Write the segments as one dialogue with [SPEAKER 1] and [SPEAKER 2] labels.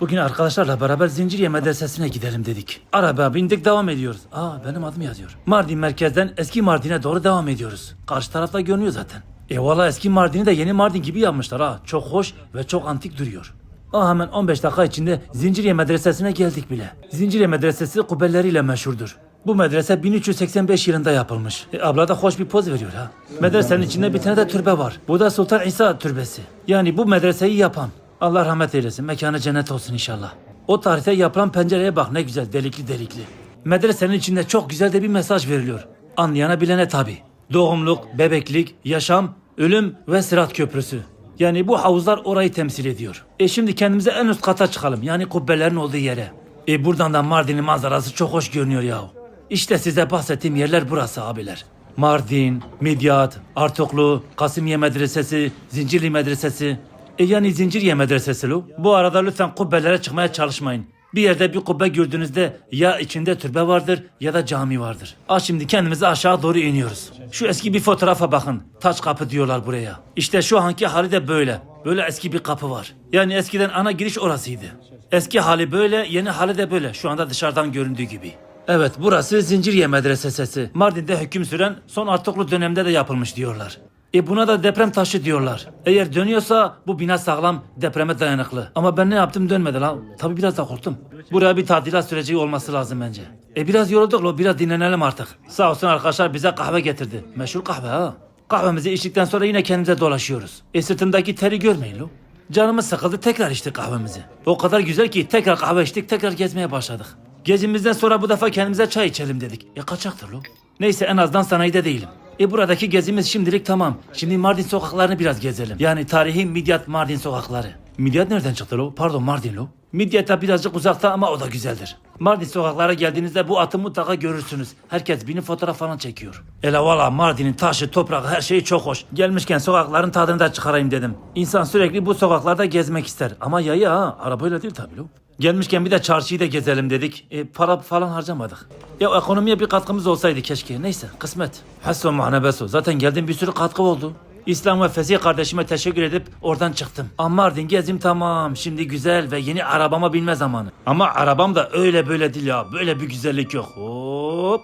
[SPEAKER 1] Bugün arkadaşlarla beraber Zinciriye Medresesi'ne gidelim dedik. Araba bindik devam ediyoruz. Aa benim adım yazıyor. Mardin merkezden eski Mardin'e doğru devam ediyoruz. Karşı tarafta görünüyor zaten. E valla eski Mardin'i de yeni Mardin gibi yapmışlar ha. Çok hoş ve çok antik duruyor. Aa hemen 15 dakika içinde Zinciriye Medresesi'ne geldik bile. Zinciriye Medresesi kubbeleriyle meşhurdur. Bu medrese 1385 yılında yapılmış. E, abla da hoş bir poz veriyor ha. Medresenin içinde bir tane de türbe var. Bu da Sultan İsa türbesi. Yani bu medreseyi yapan. Allah rahmet eylesin. Mekanı cennet olsun inşallah. O tarihte yapılan pencereye bak ne güzel delikli delikli. Medresenin içinde çok güzel de bir mesaj veriliyor. Anlayana bilene tabi. Doğumluk, bebeklik, yaşam, ölüm ve sırat köprüsü. Yani bu havuzlar orayı temsil ediyor. E şimdi kendimize en üst kata çıkalım. Yani kubbelerin olduğu yere. E buradan da Mardin'in manzarası çok hoş görünüyor yahu. İşte size bahsettiğim yerler burası abiler. Mardin, Midyat, Artuklu, Kasimiye Medresesi, Zincirli Medresesi. E yani Zinciriye Medresesi lo. Bu arada lütfen kubbelere çıkmaya çalışmayın. Bir yerde bir kubbe gördüğünüzde ya içinde türbe vardır ya da cami vardır. Ah şimdi kendimizi aşağı doğru iniyoruz. Şu eski bir fotoğrafa bakın. Taç kapı diyorlar buraya. İşte şu anki hali de böyle. Böyle eski bir kapı var. Yani eskiden ana giriş orasıydı. Eski hali böyle, yeni hali de böyle. Şu anda dışarıdan göründüğü gibi. Evet burası Zinciriye Medresesi. Mardin'de hüküm süren son Artuklu dönemde de yapılmış diyorlar. E buna da deprem taşı diyorlar. Eğer dönüyorsa bu bina sağlam, depreme dayanıklı. Ama ben ne yaptım dönmedi lan. Tabi biraz da korktum. Buraya bir tadilat süreci olması lazım bence. E biraz yorulduk lo, biraz dinlenelim artık. Sağ olsun arkadaşlar bize kahve getirdi. Meşhur kahve ha. Kahvemizi içtikten sonra yine kendimize dolaşıyoruz. E sırtımdaki teri görmeyin lo. Canımız sıkıldı tekrar içtik kahvemizi. O kadar güzel ki tekrar kahve içtik tekrar gezmeye başladık. Gezimizden sonra bu defa kendimize çay içelim dedik. E kaçaktır lo. Neyse en azından sanayide değilim. E buradaki gezimiz şimdilik tamam. Şimdi Mardin sokaklarını biraz gezelim. Yani tarihi Midyat Mardin sokakları. Midyat nereden çıktı lo? Pardon Mardin lo. Midyat'a birazcık uzakta ama o da güzeldir. Mardin sokaklara geldiğinizde bu atı mutlaka görürsünüz. Herkes bini fotoğraf falan çekiyor. Ele valla Mardin'in taşı, toprağı her şeyi çok hoş. Gelmişken sokakların tadını da çıkarayım dedim. İnsan sürekli bu sokaklarda gezmek ister. Ama yaya ha, arabayla değil tabii lo. Gelmişken bir de çarşıyı da gezelim dedik. E, para falan harcamadık. Ya ekonomiye bir katkımız olsaydı keşke. Neyse kısmet. Hasso muhanebeso. Zaten geldim bir sürü katkı oldu. İslam ve Fesih kardeşime teşekkür edip oradan çıktım. Ama Mardin gezim tamam. Şimdi güzel ve yeni arabama binme zamanı. Ama arabam da öyle böyle değil ya. Böyle bir güzellik yok. Hop.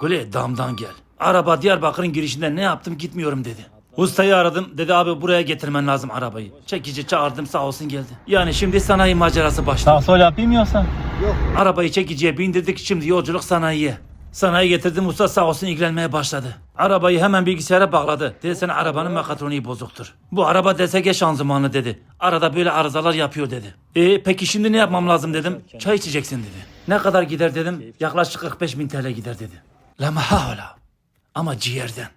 [SPEAKER 1] Gule damdan gel. Araba Diyarbakır'ın girişinde ne yaptım gitmiyorum dedi. Ustayı aradım dedi abi buraya getirmen lazım arabayı. Çekici çağırdım sağ olsun geldi. Yani şimdi sanayi macerası başladı.
[SPEAKER 2] Sağ sol yapayım yoksa?
[SPEAKER 1] Arabayı çekiciye bindirdik şimdi yolculuk sanayiye. Sanayi getirdim usta sağ olsun ilgilenmeye başladı. Arabayı hemen bilgisayara bağladı. Dedi sen arabanın mekatroniği bozuktur. Bu araba DSG şanzımanlı dedi. Arada böyle arızalar yapıyor dedi. E peki şimdi ne yapmam lazım dedim. Çay içeceksin dedi. Ne kadar gider dedim. Yaklaşık 45 bin TL gider dedi. La mahala. Ama ciğerden.